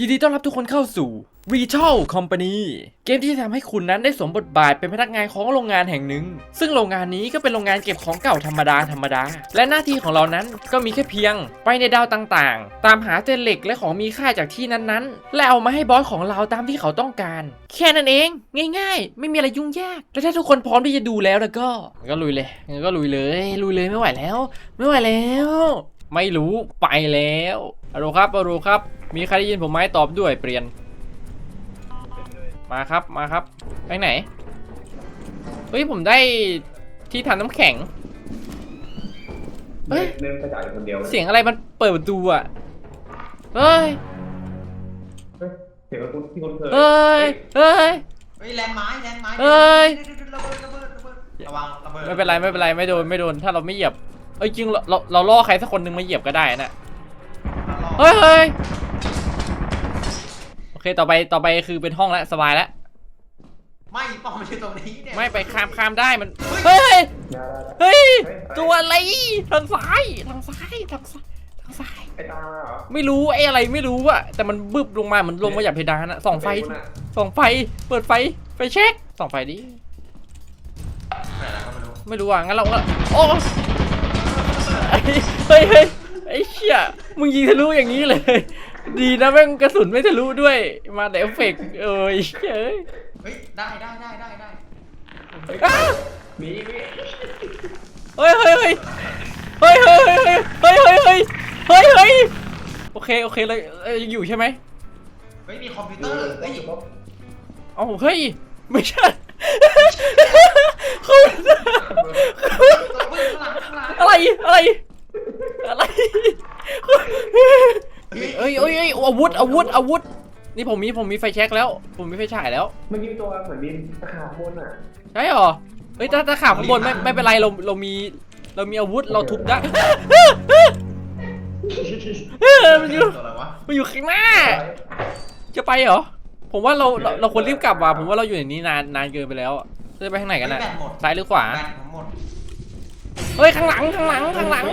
ยินดีต้อนรับทุกคนเข้าสู่ r e t a l Company เกมที่จะทำให้คุณนั้นได้สวมบทบาทเป็นพนักงานของโรงงานแห่งหนึ่ง ซึ่งโรงงานนี้ก็เป็นโรงงานเก็บของเก่าธรรมดาธรรมดา และหน้าที่ของเรานั้นก็มีแค่เพียง ไปในดาวต่างๆ ตามหาเศษเหล็กและของมีค่าจากที่นั้นๆ และเอามาให้บอสของเราตามที่เขาต้องการ แค่นั้นเอง ง่ายๆ ไม่มีอะไรยุ่งยาก และถ้าทุกคนพร้อมที่จะดูแล้วแล้วก็ ก็ลุยเลยก็ลุยเลยลุยเลยไม่ไหวแล้ว ไม่ไหวแล้ว ไม่รู้ไปแล้วฮัลโหลครับฮัลโหลครับ มีใครได้ยินผมไหมตอบด้วยเปลี่ยน มาครับมาครับไปไหนเฮ้ยผมได้ที่ทำน้ำแข็งเฮ้ยเล่นกระจายอยู่คนเดียวเสียงอะไรมันเปิดประตูอะเฮ้ยเฮ้ยเสียงกระตุ้นที่คนเคยเฮ้ยเฮ้ยเฮ้ยแลนด์ไม้แลนด์ไม้เอ้ยระเบิดระเบิดระเบิดระวังระเบิดไม่เป็นไรไม่เป็นไรไม่โดนไม่โดนถ้าเราไม่เหยียบ เอ้ยจริงเราเราเราล่อใครสักคนหนึ่งมาเหยียบก็ได้นะเฮ้ยเฮ้ยโอเคต่อไปต่อไปคือเป็นห้องแล้วสบายแล้วไม่ป้อมอยู่ตรงนี้เนี่ยไม่ไปข้ามข้ามได้มันเฮ้ยได้ได้ได้เฮ้ยเฮ้ยตัวอะไรทางซ้ายทางซ้ายทางซ้ายทางซ้ายไอ้ตาเหรอไม่รู้ไอ้อะไรไม่รู้อะแต่มันบึบลงมาเหมือนลงมาจากเพดานอะส่องไฟคุณอะส่องไฟ เปิดไฟไฟเช็คส่องไฟดิไหนแล้วก็ไม่รู้ไม่รู้อะงั้นเราก็โอ้ไอ้ เฮ้ยเฮ้ยไอ้เชี่ยมึงยิงทะลุอย่างนี้เลย ดีนะแม่งกระสุนไม่ทะลุด้วย มาแต่เอฟเฟกต์เอ้ยเฮ้ยเฮ้ยได้ได้ได้ได้ได้อ้ามีมีเฮ้ยเฮ้ยเฮ้ยเฮ้ยเฮ้ยเฮ้ยเฮ้ยเฮ้ยเฮ้ยเฮ้ยโอเคโอเคเลยเอ้ยยังอยู่ใช่ไหมเฮ้ยมีคอมพิวเตอร์เฮ้เฮ้ยเอ้าเฮ้ยไม่ใช่เขาตัวปืนข้างหลังข้างหลังอ อะไร อะไรเอ้ยเอ้ยเอ้ยอาวุธอาวุธอาวุธ นี่ผมมีผมมีไฟแช็กแล้ว ผมมีไฟฉายแล้วเมื่อกี้มีตัวเหมือนมีตะขาบบนอะใช่หรอเฮ้ยถ้าถ้าข่าวข้างบนไม่ไม่เป็นไรเราเรามีเรามีอาวุธเราทุบได้เออมันอยู่ตัวอะไรวะมันอยู่ข้างหน้า จะไปเหรอ ผมว่าเราเราเราควรรีบกลับว่ะผมว่าเราอยู่ในนี้นานนานเกินไปแล้วอะจะไปทางไหนกันน่ะแบตหมดซ้ายหรือขวาแบตผมหมด เฮ้ยข้างหลังข้างหลังข้างหลัง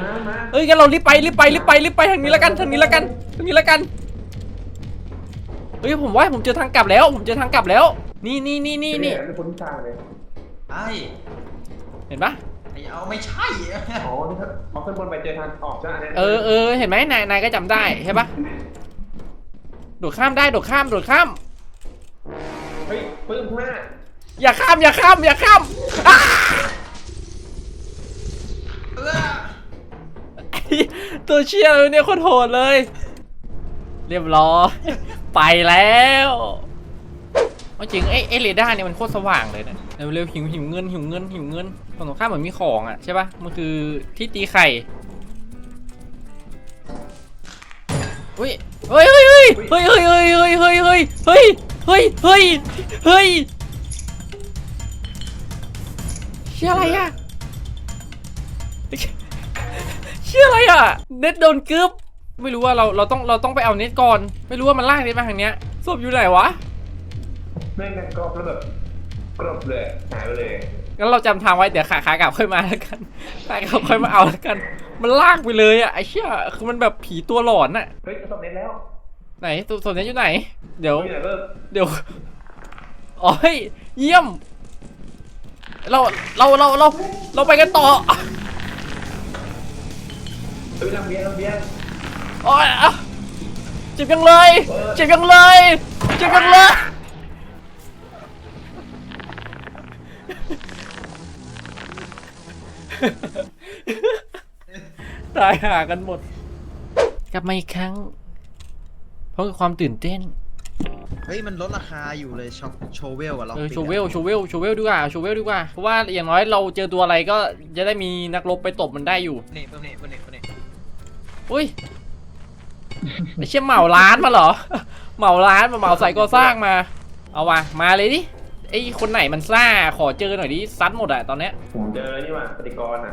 มามาเฮ้ยงั้นเรารีบไปรีบไปรีบไปรีบไปทางนี้แล้วกันทางนี้แล้วกันทางนี้แล้วกันเฮ้ยผมว่าผมเจอทางกลับแล้ว ผมเจอทางกลับแล้ว นี่นี่นี่นี่นี่เป็นคนที่ตาเลยไอ้เห็นปะไอ้เอาไม่ใช่อ๋อที่เขาเอาขึ้นบนไปเจอทางออกใช่ไหมนี่ยเออเออเห็นไหมนายนายก็จำได้ใช่ปะโดดข้ามได้โดดข้ามโดดข้ามเฮ้ยปื้มข้างหน้าอย่าข้ามอย่าข้ามอย่าข้ามอ้าเออ ตัวเชี่ยเลยเนี่ยโคตรโหดเลย เรียบร้อย ไปแล้วเอาจริงไอ้ไอ้เรดาร์เนี่ยมันโคตรสว่างเลยนะเร็วเร็วหิวหิวเงินหิวเงินหิวเงินฝั่งตรงข้ามเหมือนมีของอะใช่ปะมันคือที่ตีไข่เฮ้ยเฮ้ยเฮ้ยเฮ้ยเฮ้ยเฮ้ยเฮ้ยเฮ้ยเฮ้ยเฮ้ยเฮ้ยเฮ้ยเฮ้ยเฮ้ยเชี่ยอะไรอะเชี่ย อะไรอะ เน็ตโดนกึบไม่รู้ว่าเราเราต้องเราต้องไปเอาเน็ตก่อน ไม่รู้ว่ามันลากเน็ตมาทางเนี้ยศพอยู่ไหนวะแม่งกรอบแล้วแบบกรอบเลยหายไปเลยงั้นเราจำทางไว้เดี๋ยวขาขากลับค่อยมาแล้วกันขากลับค่อยมาเอาแล้วกัน มันลากไปเลยอะไอ้เชี่ยคือมันแบบผีตัวหลอนอะเฮ้ยประสบเน็ตแล้วไหนตัวส่วนนี้อยู่ไหน เดี๋ยวมีไหนเพิ่มเดี๋ยวอ๋อเฮ้ยเยี่ยม เราเราเราเราเราไปกันต่อ เฮ้ยลำเบียงลำเบียงโอ้ยอะเจ็บยังเลย เจ็บยังเลย เจ็บยังเลย ตายหากันหมด กลับมาอีกครั้ง เพราะความตื่นเต้น เฮ้ยมันลดราคาอยู่เลยช็อปโชเวลอะล็อกเออปิดโชเวลโชเวลโชเวลดีกว่าโชเวลดีกว่าเพราะว่าอย่างน้อยเราเจอตัวอะไรก็จะได้มีนักรบไปตบมันได้อยู่นี่เพิ่มนี่เพิ่มนี่เพิ่มนี่ อุ้ยไอเชี่ยเหมาร้านมาเหรอ เหมาร้านมาเหมาใส่ก่อสร้างมา เอาว่ะมาเลยดิไอคนไหนมันซ่าขอเจอหน่อยดิซัดหมดอะตอนเนี้ยผมเจอนี่ว่ะปฏิกรณ์อะ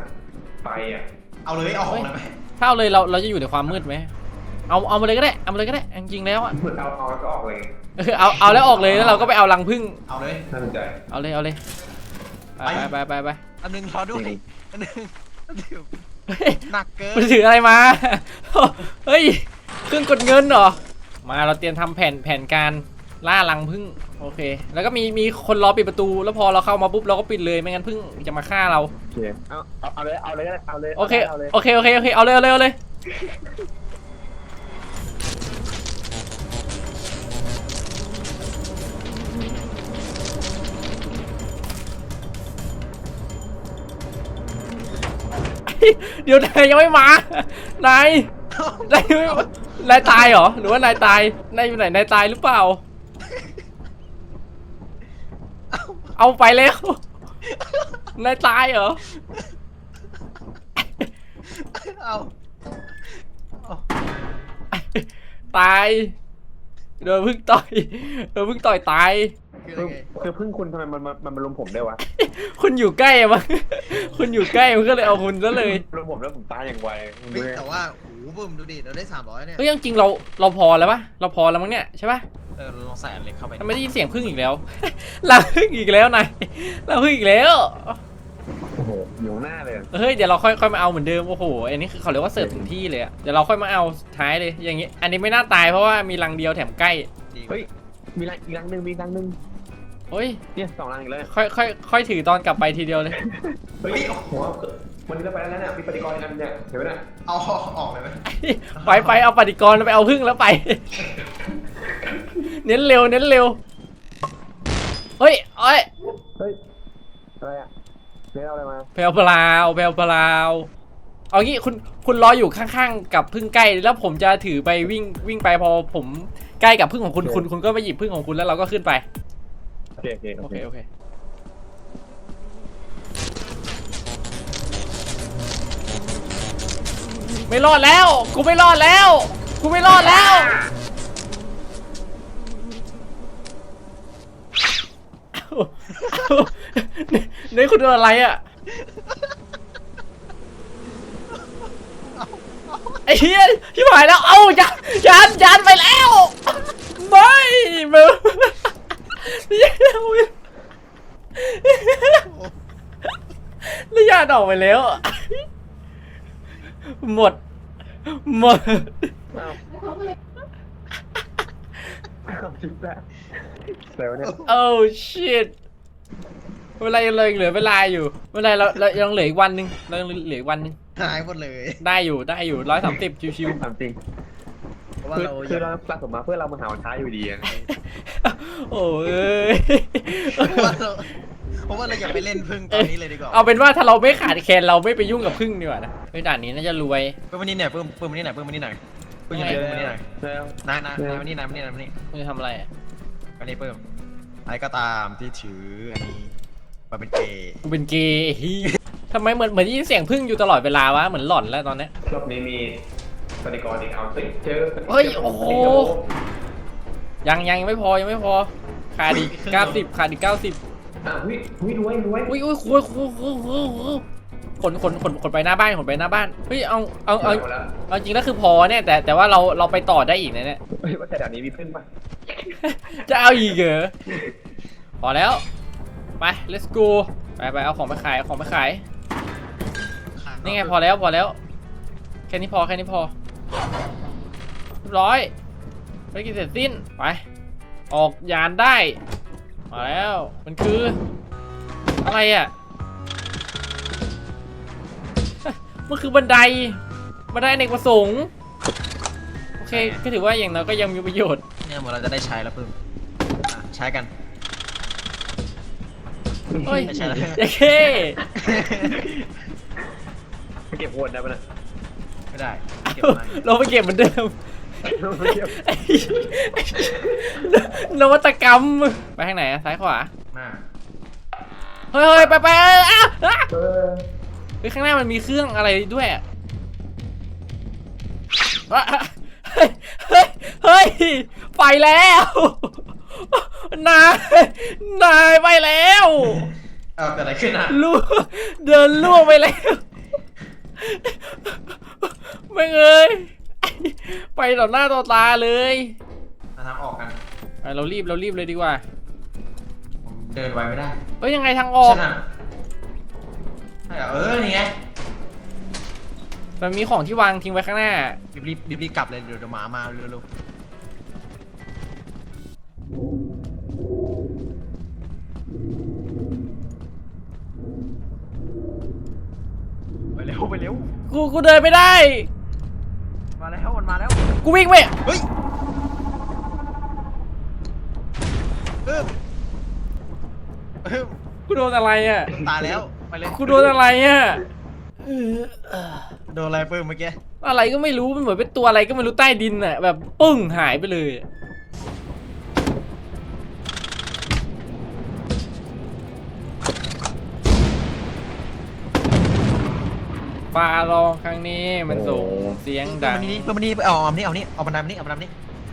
ไฟอะเอาเลยเอาของเลยไหมถ้าเอาเลยเราเราจะอยู่ในความมืดไหมเอาเอามาเลยก็ได้เอามาเลยก็ได้จริงๆแล้วอะเหมือนเอาเอาแล้วก็ออกเลยเออเอาเอาแล้วออกเลยแล้วเราก็ไปเอารังพึ่งเอาเลยน่าสนใจเอาเลยเอาเลยไปไปไปไปไปอันหนึงรอด้วยอันหนึงเดี๋ยวเฮ้ย หนักเกิน มันถืออะไรมา เฮ้ย เครื่องกดเงินเหรอ มาเราเตรียมทำแผนแผนการล่ารังพึ่งโอเค แล้วก็มีมีคนรอปิดประตู แล้วพอเราเข้ามาปุ๊บเราก็ปิดเลยไม่งั้นพึ่งจะมาฆ่าเรา โอเคเอาเอาเอาเลย เอาเลยเอาเลยโอเคเอาเลยโอเค โอเค โอเค เอาเลยเอาเลยเอาเลย เดี๋ยวนายยังไม่มานายนายยังไม่มานายตายเหรอหรือว่านายตายนายอยู่ไหนนายตายหรือเปล่า เอาไปแล้วนายตายเหรอเอาตายโดนพึ่งต่อยโดนพึ่งต่อยตาย คืออะไรคือไงคือพึ่งคุณทำไมมันมันมันมาลุมผมได้วะคุณอยู่ใกล้อะมั้งคุณอยู่ใกล้มันก็เลยเอาคุณซะเลยลุมผมแล้วผมตายอย่างไวมึงดูเฮ้ยดิแต่ว่าโอ้โหบึ้มดูดิเราได้สามร้อยเนี่ยเฮ้ยจริงๆเราเราพอแล้วปะเราพอแล้วมั้งเนี่ยใช่ปะเออลองใส่อันเล็กเข้าไปทำไมได้ยินเสียงพึ่งอีกแล้ว เราพึ่งอีกแล้วนายเราพึ่งอีกแล้วโอ้โหอยู่ข้างหน้าเลยเฮ้ยเดี๋ยวเราค่อยค่อยมาเอาเหมือนเดิมโอ้โหอันนี้คือเขาเรียกว่าเสิร์ฟถึงที่เลยอะเดี๋ยวเราค่อยมาเอาท้ายเลยอย่างงี้ อันนี้ไม่น่าตายเพราะว่ามีรังเดียวแถมใกล้จริงเฮ้ยมีรังอีกรังหนึ่งมีอีกรังหนึ่ง เฮ้ยเนี่ยสองรังอีกแล้วค่อยค่อยค่อยถือตอนกลับไปทีเดียวเลย เฮ้ยโอ้โหวันนี้เราไปแล้วเนี่ยมีปฏิกรณ์กันเนี่ยเห็นไหมเนี่ยเอาออกเลยไหมไปไปเอาปฏิกรณ์ไปเอาพึ่งแล้วไป เน้นเร็วเน้นเร็ว เฮ้ยเอ้ยเฮ้ยอะไรอะเนี่ยเอาอะไรมาแพลวพลาวแพลวพลาวเอางี้คุณคุณรออยู่ข้างๆกับพึ่งใกล้แล้วผมจะถือไปวิ่งวิ่งไปพอผมใกล้กับพึ่งของคุณคุณคุณก็ไปหยิบพึ่งของคุณแล้วเราก็ขึ้นไป โอเคโอเคโอเคโอเคไม่รอดแล้ว กูไม่รอดแล้ว กูไม่รอดแล้วนี่คุณโดนอะไรอะไอ้เหี้ยที่หายแล้ว เอ้ายันยันยันไปแล้ว ไม่มึง ยันเอาไปแล้วยันออกไปแล้ว หมด หมดเอาเอาจริงแล้เร็วเนี่ยโอ้ shit เวลายังเหลือเวลาอยู่ เวลาเราเรายังเหลืออีกวันหนึงเรายังเหลืออีกวันหนึงหายหมดเลย ได้อยู่ได้อยู่ร้อยสามสิบชิวถามจริงเพ ราะว่าคือเราคือเราสะสมมาเพื่อเรามาหาวันท้ายอยู่ดีอะๆโอ้เอ้ยเพราะว่าเราเพราะว่าเราอย่าไปเล่นพึ่งตอนนี้เลยดีกว่าเอาเป็นว่าถ้าเราไม่ขาดแคลนเราไม่ไปยุ่งกับพึ่งดีกว่านะเฮ้ยด่านนี้น่าจะรวยเพิ่มมานี่หน่อยเพิ่มเพิ่มมานี่หน่อยเพิ่มมานี่หน่อยเพิ่มมานี่หน่อยเพิ่มมานี่หน่อยแล้ว นายนายนายมานี่นายมานี่นายมานี่มึงจะทำอะไรอะมานี่เพิ่มใครก็ตามที่ถืออันนี้มาเป็นเกย์กูเป็นเกย์ไอ้เหี้ยทำไมเหมือนเหมือนได้ยินเสียงพึ่งอยู่ตลอดเวลาวะเหมือนหลอนแล้วตอนเนี้ย รอบนี้มี ปฏิกรอีกเอาสิเจอเฮ้ยโอ้โหยังยังยังไม่พอยังไม่พอขาดอีกเก้าสิบขาดอีกเก้าสิบอะหุ้ยหุ้ยรวยรวยอุ้ยอุ้ยคุยคุยคุยคุยคุยขนขนขนขนไปหน้าบ้านขนไปหน้าบ้านเฮ้ยเอาเอาเอาหมดแล้วเอาจริงแล้วคือพอเนี่ยแต่แต่ว่าเราเราไปต่อได้อีกนะเนี่ยเฮ้ยว่าแต่ดี๋ยวนี้มีพึ่งป่ะจะเอาอีกเหรอพอแล้วไป let's go ไปไปเอาของไปขายเอาของไปขายนี่ไงพอแล้วพอแล้วแค่นี้พอแค่นี้พอ เรียบร้อยภารกิจเสร็จสิ้น ไป ออกยานได้ มาแล้ว มันคือ อะไรอะ มันคือบันได บันไดอเนกประสงค์ โอเค ก็ถือว่าอย่างน้อยก็ยังมีประโยชน์ เนี่ยหมดเราจะได้ใช้แล้วเพิ่มอะใช้กัน เฮ้ยไม่ใช่แล้วอย่าเค เก็บวนได้ปะเนี่ยไม่ได้ เก็บมาเราไปเก็บเหมือนเดิมไม่เก็บไอ้นวัตกรรม ไปทางไหนอะซ้ายขวา หน้าเฮ้ยเฮ้ยไปไปเอ้ยอ้าวอ้าวเออเฮ้ยข้างหน้ามันมีเครื่องอะไรด้วยอะอะเฮ้ยเฮ้ยเฮ้ยไปแล้วนายนายไปแล้วเอาเกิดอะไรขึ้นอะล่วงเดินล่วงไปแล้ว ไม่งเอ้ยไปต่อหน้าต่อตาเลยมาทางออกกันไปเรารีบเรารีบเลยดีกว่าผมเดินไวไม่ได้เอ้ยยังไงทางออกใช่น่ะใช่เหรอเออนี่ไงมันมีของที่วางทิ้งไว้ข้างหน้า รีบรีบรีบรีบกลับเลยเดี๋ยวเดี๋ยวหมามาเร็ว ไปเร็วไปเร็ว กูกูเดินไม่ได้ มาแล้วมันมาแล้วกูวิ่งไม่เฮ้ยเอิ่มเอิ่มกูโดนอะไรอะตายแล้วไปเลยกูโดนอะไรอะเออเออโดนอะไรเพิ่มเมื่อกี้อะไรก็ไม่รู้มันเหมือนเป็นตัวอะไรก็ไม่รู้ใต้ดินอะแบบปึ้งหายไปเลยอะ ฟ้าร้องครั้งนี้มันส่งเสียงเพิ่ดัมงมันนี่เพิ่มมันนี่เอาเอามันนี่เอานี่เอาบันไดมันนี่เอาบันไดมันนี่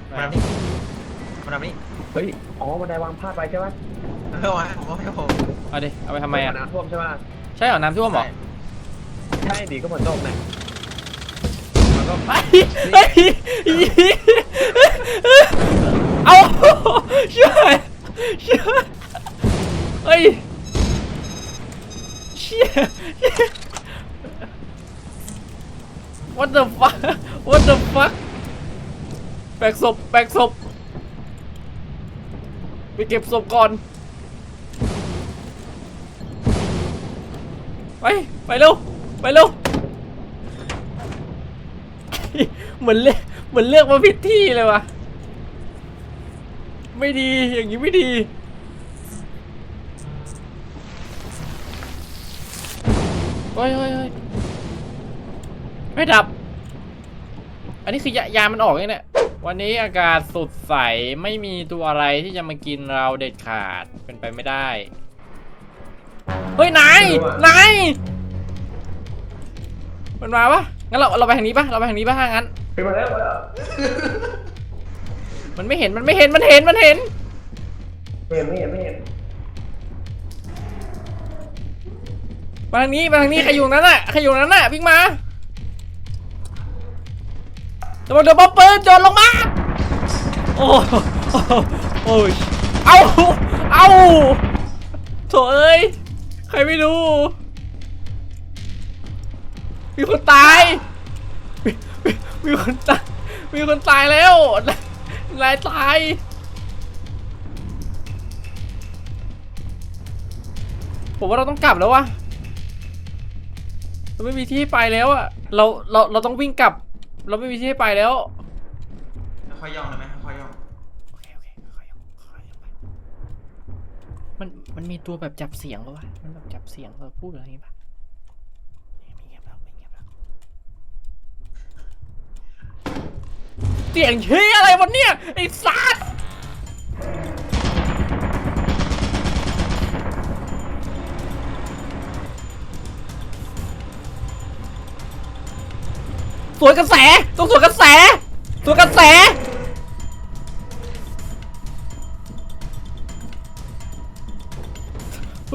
เอาบันไดมันนี่เอาบันไดมันนี่เฮ้ย อ๋อบันไดวางพลาดไปใช่ไหมเอาไว้เอาไว้เอาไว้เอาดิ เอาไปทำไมอะ น้ำท่วมใช่ไหมใช่เหรอ น้ำท่วมเหรอใช่ดีก็ฝนตกเนี่ยมันก็ไอ้ไอ้เอาช่วยช่วยเฮ้ยเชี่ย What the fuck What the fuck แบกศพแบกศพไปเก็บศพก่อน ไป ไปเร็ว ไปเร็ว เหมือนเลือกเหมือนเลือกมาผิดที่เลยวะไม่ดี อย่างนี้ไม่ดีเฮ้ยเฮ้ยเฮ้ย ไม่ดับ อันนี้คือยายามันออกยังเนี่ย วันนี้อากาศสดใสไม่มีตัวอะไรที่จะมากินเราเด็ดขาดเป็นไปไม่ได้ เฮ้ยนายนายมันมาปะงั้นเราเราไปทางนี้ปะเราไปทางนี้ปะถ้างั้นไปมาแล้วมาแล้วมันไม่เห็นมันไม่เห็นมันเห็นมันเห็นไม่เห็นไม่เห็นไม่เห็นมาทางนี้มาทางนี้ใครอยู่ตรงนั้นน่ะใครอยู่ตรงนั้นน่ะวิ่งมา เดี๋ยวเดี๋ยวบอมปืนโจนลงมา โอ้โหโอ้ยเอาเอาโถเอ้ย ใครไม่รู้ มีคนตายมีมีมีคนตาย มีคนตายแล้วนายตายผมว่าเราต้องกลับแล้ววะเราไม่มีที่ไปแล้วอะเราเราเราต้องวิ่งกลับ เราไม่มีที่ไปแล้ว ค่อยย่องได้ไหมค่อยย่องโอเคโอเคค่อยๆค่อยๆไปมันมันมีตัวแบบจับเสียงปะวะมันแบบจับเสียงเราพูดอะไรอย่างงี้ปะไม่เงียบแล้วไม่เงียบแล้วเสียงเฮียอะไรวะเนี่ยไอ้สัส สวนกระแสต้องสวนกระแสสวนกระแส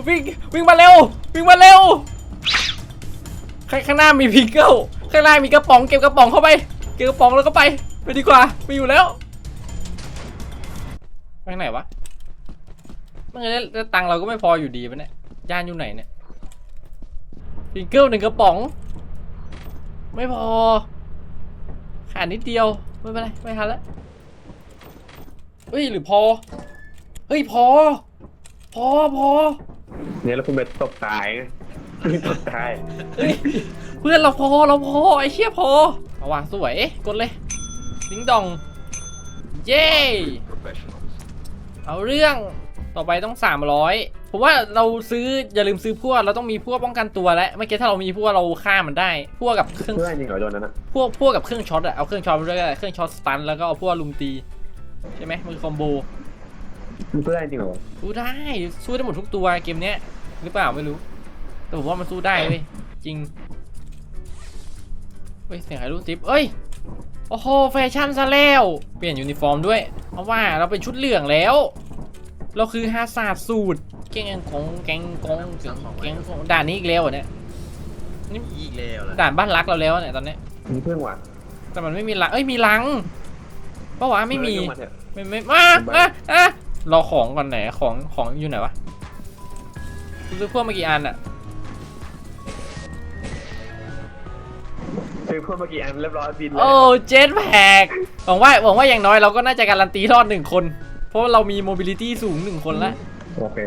วิ่งวิ่งมาเร็ว วิ่งมาเร็วข้างหน้ามีพิงเกิลข้างหน้ามีกระป๋องเก็บกระป๋องเข้าไป เก็บกระป๋องแล้วก็ไปไปดีกว่าไปอยู่แล้วไปไหนวะไม่งั้นแล้ตังเราก็ไม่พออยู่ดีปะเนี่ยย่านอยู่ไหนเนี่ยพิงเกิลหนึ่งกระป๋อง ไม่พอ ขาดนิดเดียว ไม่เป็นไร ไม่ทันแล้วเฮ้ย หรือพอ เฮ้ย พอ พอพอ เนี่ยแล้วคุณเบสตกตายไงตกตาย เฮ้ย เพื่อนเราพอ เราพอ ไอ้เชี่ยพอเอาว่ะสวย กดเลยลิงดอง เย้ เอาเรื่อง ต่อไปต้อง300 ผมว่าเราซื้ออย่าลืมซื้อพวกเราต้องมีพวกป้องกันตัวแล้วเมื่อกี้ถ้าเรามีพวกเราฆ่ามันได้ พวกกับเครื่องเพื่อนจริงเหรอโดนนั้นอะพวกพวกกับเครื่องช็อตอะเอาเครื่องช็อตมาด้วยก็ได้เครื่องช็อตสตันแล้วก็เอาพวกลุมตีใช่ไหมมือคอมโบเพื่อนจริงเหรอสู้ได้สู้ได้หมดทุกตัวเกมเนี้ยหรือเปล่าไม่รู้ แต่ผมว่ามันสู้ได้เว้ยจริงเฮ้ยเสียงใครรุ่นทิปเอ้ยโอ้โหแฟชั่นซะแล้วเปลี่ยนยูนิฟอร์มด้วย เพราะว่าเราเป็นชุดเหลืองแล้ว เราคือฮาซาดสูตรแกงของแกงกงแกงแกงของด่านนี้อีกแล้วเหรอเนี่ยอีกแล้วล่ะด่านบ้านรักเราแล้วเนี่ยตอนเนี้ยมีเพื่อนว่ะแต่มันไม่มีลังเอ้ยมีลังปะวะไม่มีเพื่อนเข้าาเถอะไม่ไม่มามาอะรอของก่อนไหนของของอยู่ไหนวะซื้อพวกมากี่อันอะซื้อเพื่อนเมื่อกี้อันเรียบร้อยบินเลยโอ้เจ็ตแพกหวังว่าหวังว่าอย่างน้อยเราก็น่าจะการันตีรอดหนึ่งคน เพราะว่าเรามี mobility สูงหนึ่งคนละ โอเค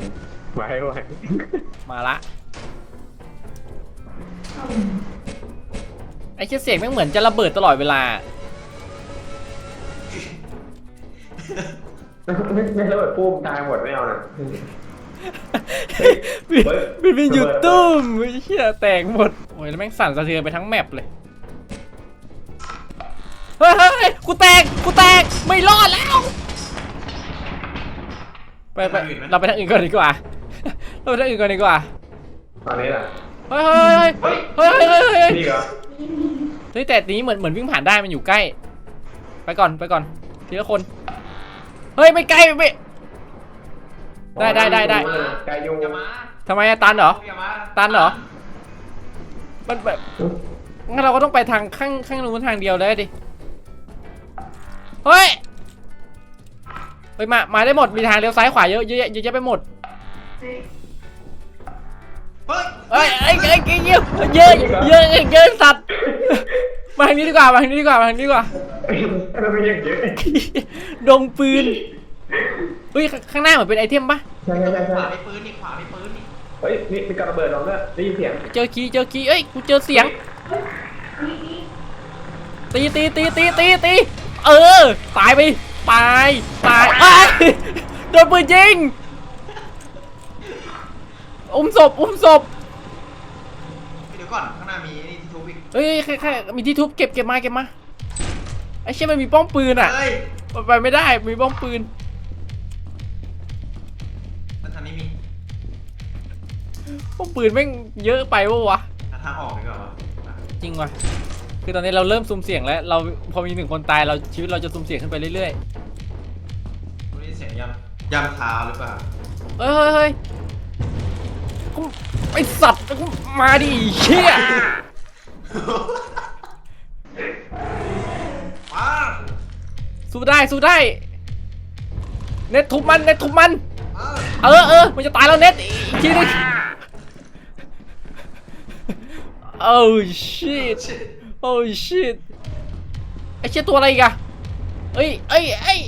ไว้ไว้มาละ ไอ้เชี่ยเสียงแม่งเหมือนจะระเบิดตลอดเวลา ไม่ไม่ระเบิดปุ้มตายหมดไม่เอานะบินเฮ้ยบินบินอยู่ระเบิดตุ้มไอ้เชี่ยแตกหมด โอ้ยแล้วแม่งสั่นสะเทือนไปทั้งแมปเลย เฮ้ยเฮ้ยเฮ้ยกูแตก กูแตก ไม่รอดแล้ว ไปไปเราไปทางอื่นก่อนดีกว่า เราไปทางอื่นก่อนดีกว่า ตอนนี้ล่ะเฮ้ยเฮ้ยเฮ้ยเฮ้ยเฮ้ยเฮ้ยเฮ้ยนี่เหรอเฮ้ยแต่นี้เหมือนเหมือนวิ่งผ่านได้มันอยู่ใกล้ ไปก่อนไปก่อนทีละคน เฮ้ยไม่ใกล้ไม่ ได้ได้ได้ได้ ไกลยุงอย่ามาทำไมอะตันเหรอ อย่ามาตันเหรอ มันแบบงั้นเราก็ต้องไปทางข้างข้างนู้นทางเดียวเลยดิ เฮ้ย เฮ้ยมา มาได้หมด มีทางเลี้ยวซ้ายขวาเยอะเยอะแยะเยอะแยะไปหมด เฮ้ยเฮ้ยเอ้ยเอ้ยเยอะเยอะเยอะเยอะเยอะสัตว์ มาทางนี้ดีกว่า มาทางนี้ดีกว่า มาทางนี้ดีกว่า เราไม่ยังเยอะดงปืนเฮ้ย ข้างหน้าเหมือนเป็นไอเทมปะใช่ใช่ใช่ขใช่วามีปืนนี่ขวามีปืนนี่เฮ้ยนี่มีการระเบิดลองด้วยได้ยินเสียงเจอคีย์เจอคีย์เอ้ย กูเจอเสียง ตีตีตีตีตีตี เออ ตายไป ตายตายอ้ายโดนปืนยิง อุ้มศพ อุ้มศพ เดี๋ยวก่อนข้างหน้ามีนี่ที่ทุบอีกเฮ้ยแค่แค่มีที่ทุบเก็บเก็บมาเก็บมา ไอ้เชี่ยมันมีป้อมปืนอะเฮ้ยมันไปไม่ได้ มีป้อมปืน แล้วทางนี้มีป้อมปืนแม่งเยอะไปวะวะหาทางออกดีกว่าวะอะจริงว่ะ คือตอนนี้เราเริ่มซุ่มเสี่ยงแล้ว เราพอมีหนึ่งคนตายเราชีวิตเราจะซุ่มเสี่ยงขึ้นไปเรื่อยรู้ได้ยินเสียงยำยำเท้าหรือเปล่าๆ เฮ้ยเฮ้ยเฮ้ยกูไอสัตว์กูมาดิไอ้เชี่ยว้าสู้ได้สู้ได้ เน็ตทุบมันเน็ตทุบมัน อ้าวเออเออมันจะตายแล้วเน็ตอีกทีนึงโอ้ shit โอ้ shit ไอเชี่ยตัวอะไรอีกอะเอ้ยเอ้ยเอ้ย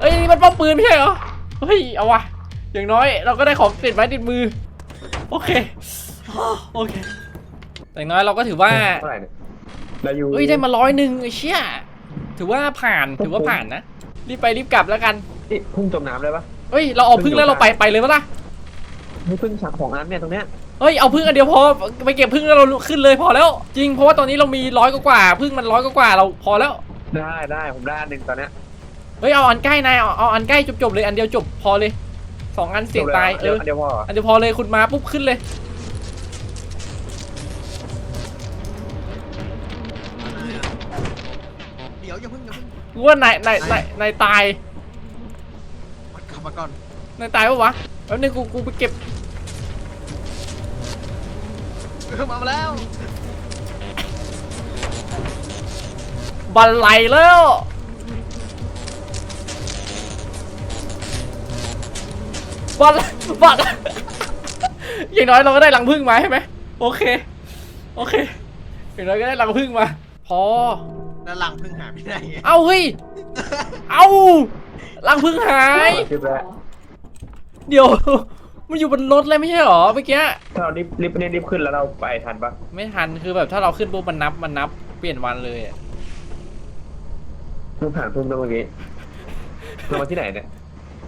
เอ้ยนี่มันป้อมปืนไม่ใช่เหรอ เฮ้ย เอาวะ อย่างน้อยเราก็ได้ของติดไม้ติดมือ โอเค โอเคแต่อย่างน้อยเราก็ถือว่าเท่าไหร่เนี่ยเราอยู่เฮ้ยได้มาร้อยหนึ่งไอ้เชี่ยถือว่าผ่าน ถือว่าผ่านนะ รีบไปรีบกลับแล้วกันนี่พุ่งจมน้ำเลยปะเฮ้ย เราเอาพึ่งแล้วเราไปไปเลยปะล่ะ นี่พึ่งสักของอันเนี่ยตรงเนี้ย เฮ้ยเอาพึ่งอันเดียวพอไปเก็บพึ่งแล้วเราขึ้นเลยพอแล้ว จริงเพราะว่าตอนนี้เรามีร้อยกว่าๆพึ่งมันร้อยกว่าๆเราพอแล้วได้ได้ผมได้อันหนึ่งตอนเนี้ยเฮ้ยเอาอันใกล้นายเอาเอาอันใกล้จบๆเลยอันเดียวจบพอเลยสองอันเสี่ยงตายเอเดี๋ยวออันเดียวพออันเดียวพอเลยคุณมาปุ๊บขึ้นเลยเดี๋ยวอย่าเพิ่งอย่าเพิ่งกูว่านายนายนายนายตายมันขับมาก่อนนายตายปะวะแป๊บนึงกูกูไปเก็บเออ มาแล้วบันไลแล้วบันบันอย่างน้อยเราก็ได้รังพึ่งมาใช่ไหมโอเค โอเคอย่างน้อยก็ได้รังพึ่งมา พอแล้วหลังเพิ่งหาไม่ได้ไงเอาเฮ้ยเอารังพึ่งหาย คลิปแล้ว เดี๋ยว มันอยู่บนรถเลยไม่ใช่หรอเมื่อกี้ ถ้าเรารีบรีบรีบขึ้นแล้วเราไปทันปะไม่ทันคือแบบถ้าเราขึ้นปุ๊บมันนับมันนับเปลี่ยนวันเลยอะเพิ่งผ่านเพิ่งเมื่อกี้เรามาที่ไหนเนี่ย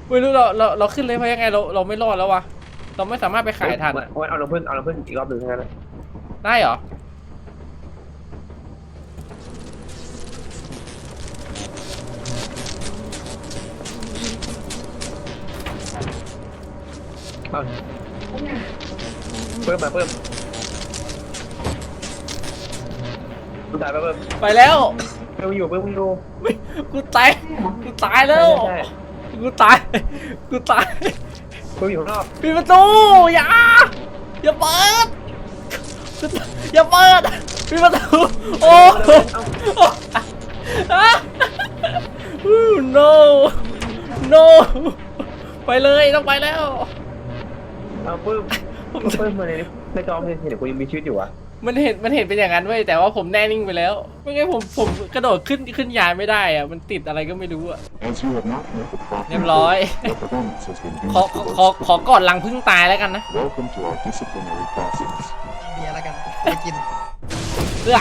ไม่รู้เราเราเราขึ้นเลยเพราะยังไงเราเราไม่รอดแล้ววะเราไม่สามารถไปขายทันโอ้ยเอาน้ำพึ่งเอาน้ำพึ่งอีกรอบหนึ่งแค่นั้นแหละได้เหรอ เอาเพิ่มมาเพิ่มกูตายไปเพิ่มไปแล้วเพิ่มอยู่เพิ่มอยู่ไม่กูตายกูตายแล้วใช่ใช่กูตายกูตายเพิ่มอยู่ข้างนอกปิดประตูอย่าอย่าเปิดอย่าเปิดปิดประตูโอ้โหอะ no no ไปเลยต้องไปแล้ว เอาเพิ่มเพิ่มมาในในจอมเห็นเห็นกูยังมีชีวิตอยู่วะมันเห็นมันเห็นเป็นอย่างนั้นเว้ยแต่ว่าผมแน่นิ่งไปแล้วไม่งั้นผมผมกระโดดขึ้นขึ้นยานไม่ได้อะมันติดอะไรก็ไม่รู้อะ As you have not met the proper เรียบร้อย your performance has been ขอ deemed ขอ below. ขอขอกอดลังพึ่งตายแล้วกันนะ Welcome to our disciplinary process. เบียร์แล้วกันไปกิน เอื้อ